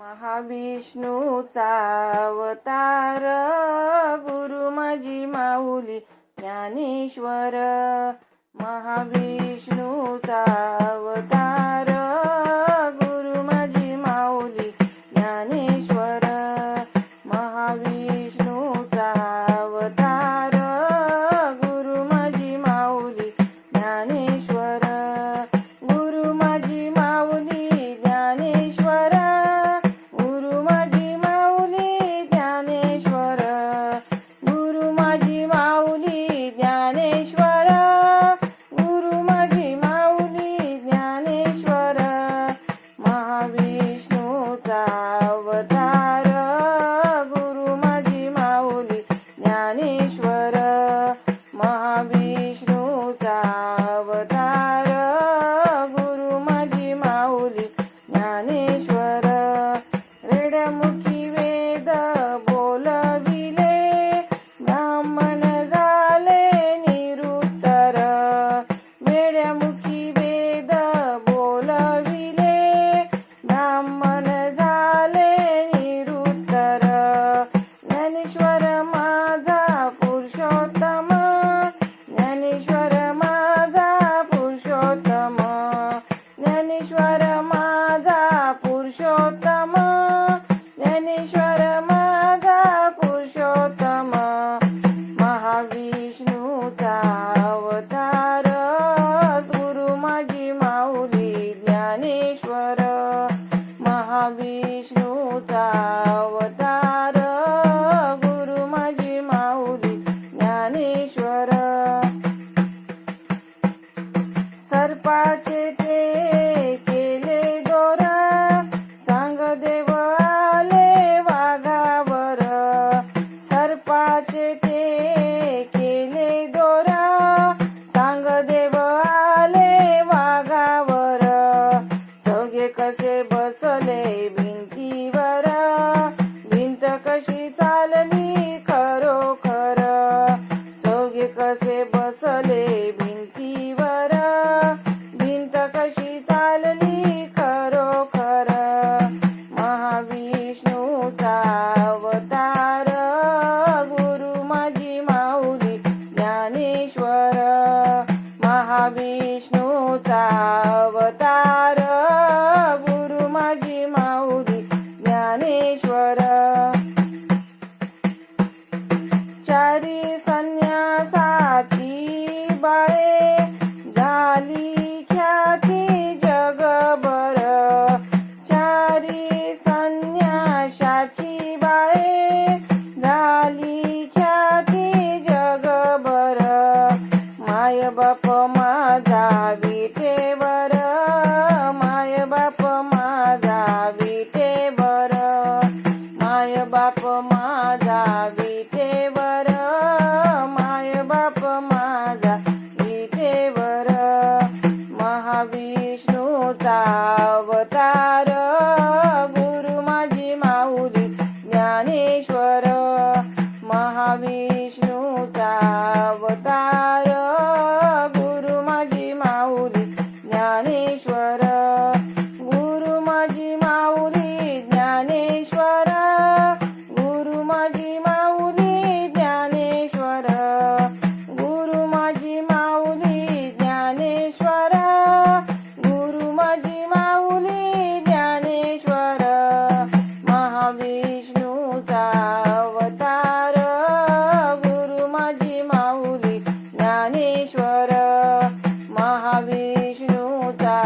महाविष्णूचा अवतार गुरु माझी माऊली ज्ञानेश्वर महाविष्णूचा पुरुषोत्तम। ज्ञानेश्वर माझा पुरुषोत्तम। महाविष्णूचा अवतार। गुरु माझी माऊली ज्ञानेश्वर। महाविष्णूचा अवतार। गुरु माझी माऊली ज्ञानेश्वर। सर्पाचे केले दोरा. सांग देव वाघावर. चौघे कसे बसले भिंतीवर. भिंत कशी चालली खरोखर. चौघे कसे आमचा अवतार माऊली ज्ञानेश्वर महाविष्णूचा